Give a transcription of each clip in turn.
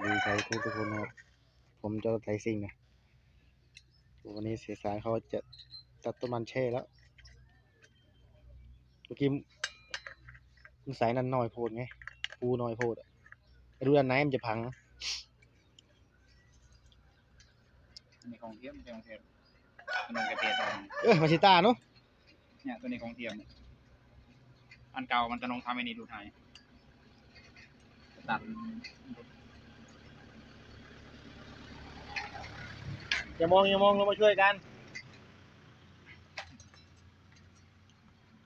ดีใจทุกทุกคนนะครับ ผมจะไทยซิ่งนะวันนี้เสียสารเขาจะตัดต้นมันแช่แล้วเมื่อกี้มันสายนั้นน้อยโพดไงปูน้อยโพดอะไม่รู้อันไหนมันจะพังในของเทียมในของเทียมขนมกระเทียมตอนเออมาชิต้าเนาะเนี่ยตัวนี้ของเทียมเนี่ยอันเก่ามันจะลงทำไอ้นี่ดูไทยตัด อย่ามองอย่ามองเรามาช่วยกัน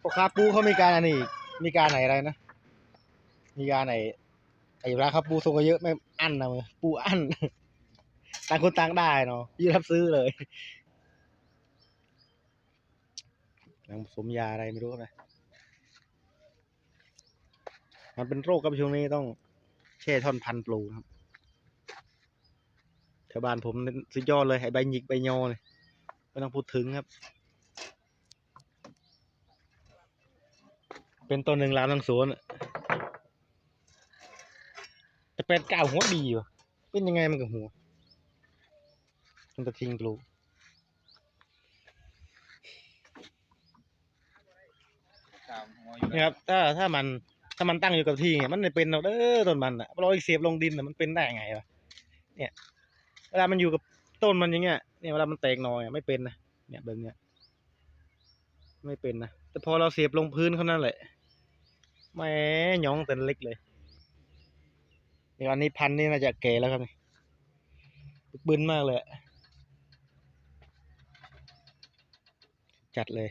พ่อค้าปูเขามีการอันนี้อีกมีการไหนอะไรนะ มีการไหนไอ้เวลาเขาปูส่งก็เยอะไม่อั้นนะมึงปูอั้นต่างคนต่างได้เนาะยืดรับซื้อเลยยังสมยาอะไรไม่รู้นะมันเป็นโรคกับช่วงนี้ต้องแช่ท่อนพันปลูครับ แถวบ้านผมนี่สุดยอดเลยไอ้ใบหยิกใบยอเลยไม่ต้องพูดถึงครับ เป็นต้นหนึ่งลามทั้งสวนอะแต่เป็นก้าวหัวดีวะเป็นยังไงมันกับหัวมันจะทิ้งปลูกตามหัวอยู่นี่ครับถ้าถ้ามันถ้ามันตั้งอยู่กับที่เนี่ยมันไม่เป็นหรอกเด้อต้นมันอะเราอีกเสียบลงดินน่ะมันเป็นได้ไงวะเนี่ย เวลามันอยู่กับต้นมันอย่างเงี้ยเนี่ยเวลามันแตกหน่อยไม่เป็นนะเนี่ยแบบเนี้ยไม่เป็นนะแต่พอเราเสียบลงพื้นเขานั่นแหละแหมหยองแต่เล็กเลยเนี่อันนี้พันนี่น่าจะแก่แล้วครับนี่บึนมากเลยจัดเลย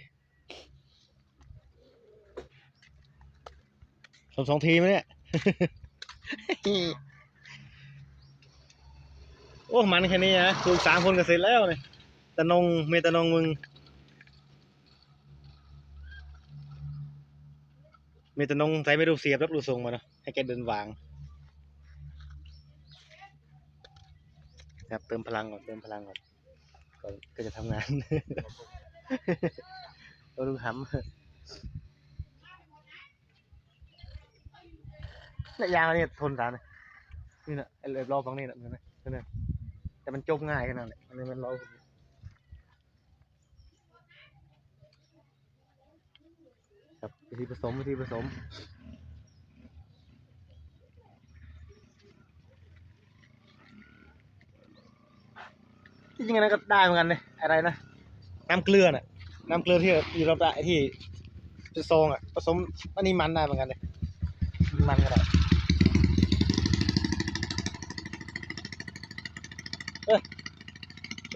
สองสองทีไหมเนี่ย โอ้มันแค่นี้นะปลูกสามคนก็เสร็จแล้วเนี่ยตะนงเมตะนงมึง เมตะนงใส่ไม่รูปเสียบรับรูปทรงมาเนาะให้แกเดินวางครับเติมพลังก่อนเติมพลังก่อนก่อนก็จะทำงานเราดูหำเนี่ยยางอันนี้ทนสารนะนี่นะไอ้รอบตรงนี้นะเห็นไหมเห็นไหม แต่มันจบง่ายขนาดนี้อันนี้มันรอบครับวิธีผสมวิธีผสมที่จริงอันนั้นก็ได้เหมือนกันเลยอะไรนะน้ำเกลือน่ะน้ำเกลือที่อยู่รอบๆไอ้ที่เป็นซองอะผสมอันนี้มันได้เหมือนกันเลยมันก็ได้เอ้ยไม่มีกรองเลย อันนี้แหละที่เราทุกมวยเราไปเอามาก็เจ็ดขนา ด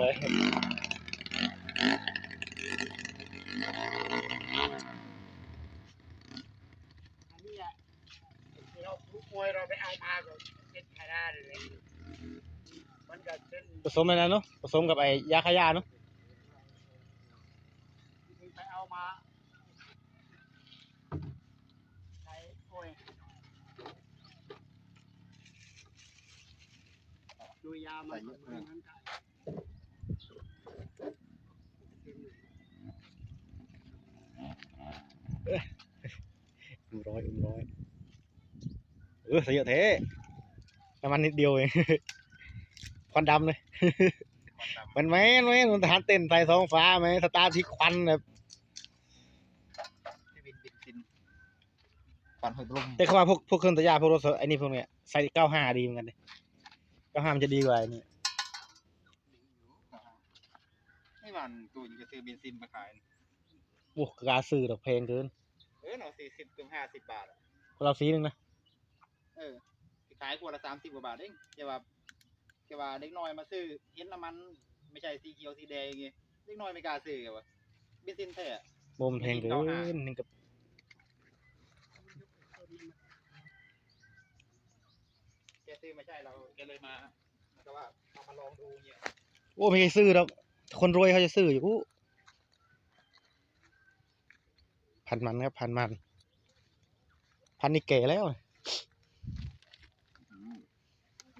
เลยมันก็เป็นผสมอะไรนะเนาะผสมกับไอ้ยาขยาเนาะไปเอามาใช้โอ้ยดูยามาเหมือนนั้นกัน อุ่มร้อยอุ่มร้อยเออใส่เยอะเทน้ำมันนิดเดียวเอง ควันดำเลย มันแม่นแม่นมันทหารเต้นใส่ท้องฟ้าไหมสตาร์ทที่ควันแบบที่บินบินบินปันหอยลมแต่เขาว่าพวกพวกเครื่องตัดหญ้าพวกรถไอ้นี่พวกเนี้ยใส่เก้าห้าดีเหมือนกันเลยเก้าห้ามันจะดีกว่าไอ้นี่นี่มันตูนจะซื้อเบนซินมาขายโอ้กล้าซื้อดอกเพลงเกินเออเนาะสี่สิบถึงห้าสิบบาทอะคนเราสีหนึ่งนะเออสิขายขวดละสามสิบกว่าบาทเองแต่ว่าแต่ว่าเด็กน้อยมาซื้อเห็นน้ำมัน ไม่ใช่สีเขียวสีแดงไงเด็กน้อยไม่กล้าซื้อไงวะเบนซินแท้อะโบมนเพลงเกินนึงกับแกซื้อไม่ใช่เราแกเลยมาแล้วก็ว่าเอามาลองดูเนี่ยโอ้ไม่ใช่ซื้อหรอกคนรวยเขาจะซื้ออยู่ พันมันครับพันมัน พันนี่เก๋แล้ว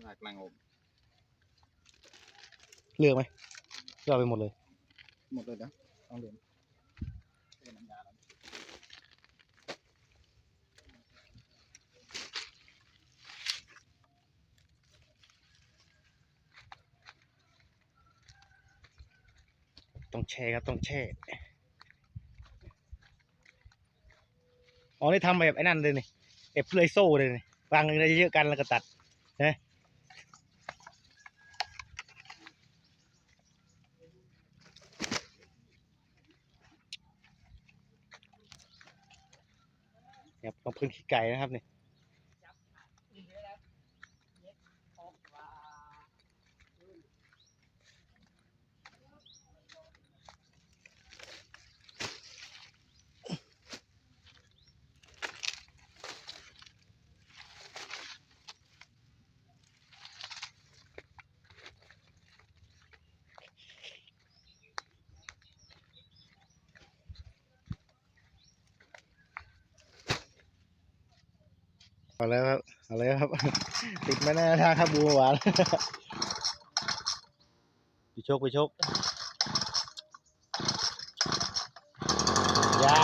หนักนางอมเลือกไหมเลือกไปหมดเลย หมดเลยนะต้องเดินต้องแช่ครับต้องแช่ อ๋อนี่ทำแบบไอ้นั่นเลยนี่แบบเลื่อยโซ่เลยนี่วางอะไรเยอะๆกันแล้วก็ตัดนะเนี่ยต้องพึ่งขี้ไก่นะครับเนี่ย เอาแล้วครับ เอาแล้วครับ ติดไม่แน่ทางครับบูหวานไปโชคไปโชคยา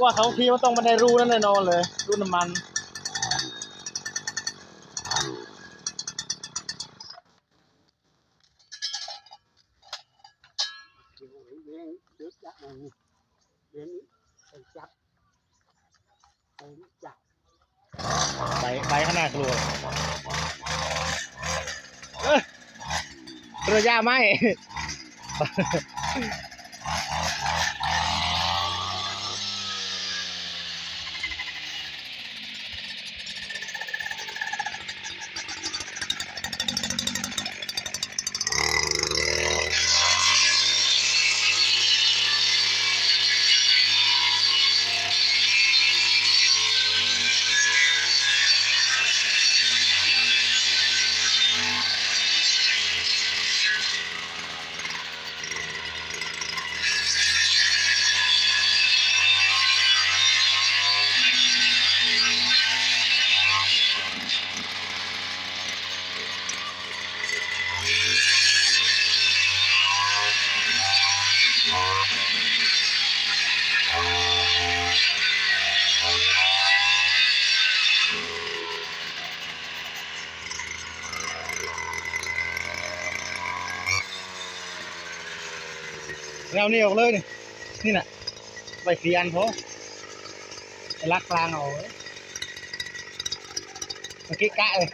ว่าเขาทีมันต้องมาในรูนั่นแน่นอนเลย รูน้ำมันเลี้ยงดึกจับเลี้ยงไปจับ ไปไปข้างหน้ากลัวเรือยญ้าไหม เรานี่ออกเลยนี่นี่น่ะไปสีอันพอไปลักกลางเอาเว้ยเมื่อกี้กะเลย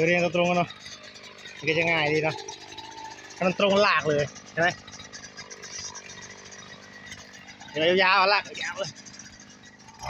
ดี๋ยวเรียงตรงๆกันเนาะมันก็จะง่ายดีเนาะถ้ามันตรงลากเลยใช่ไหมเดี๋ยวยาวๆลากยาวเลยอ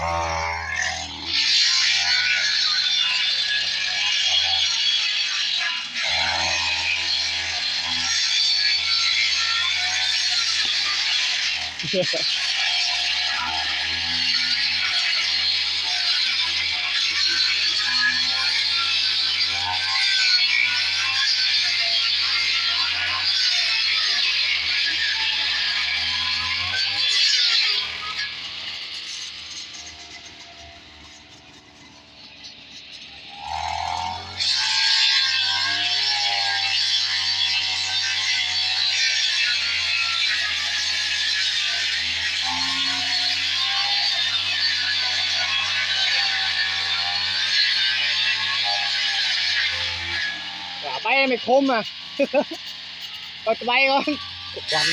ไปไม่คมอะก็จะไปก่อนวัน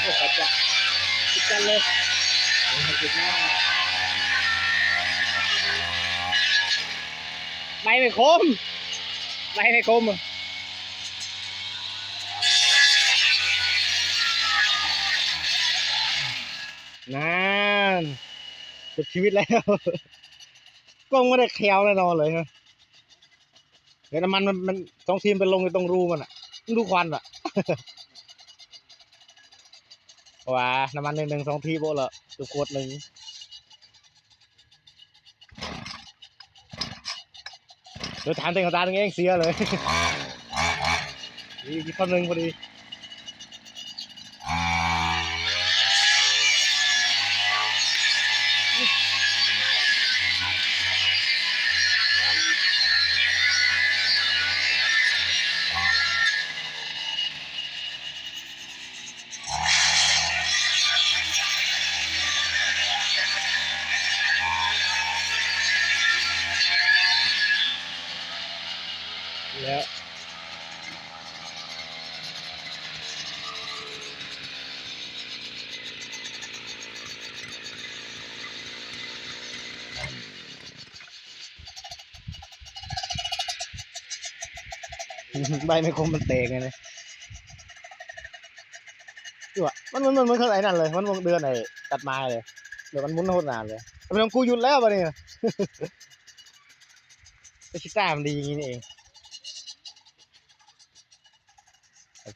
โอ้ยจะติดกันเลยไม่ไม่คมไม่ไม่คมอะนั่น สุดชีวิตแล้วกล้องไม่ได้แคลวแน่นอนเลยนะเดี๋ยวน้ำมันมันมันสองทีมไปลงในตรงรูมันอะมึงดูควันอะว้าน้ำมันหนึ่งหนึ่งสองทีโบละตัวขวดหนึ่งยวถามเต็งกับตาตรงเองเสียเลยนี่คนหนึ่งพอดี แล้ว ใบไม่คมมันเตกไงเนี่ยดูอะมันมันมันมันคือไอ้นั่นเลย มันเดือนไอ้ตัดไม้เลยเดี๋ยวมันมุนโคตรนานเลยแต่มันกูหยุดแล้วปะเนี่ยไอชิต้ามันดีอย่างนี้นี่เอง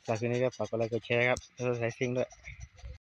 ฝากคืนนี้ก็ฝากกดไลค์กดแชร์ครับแล้วก็ใส่ซิงด้วย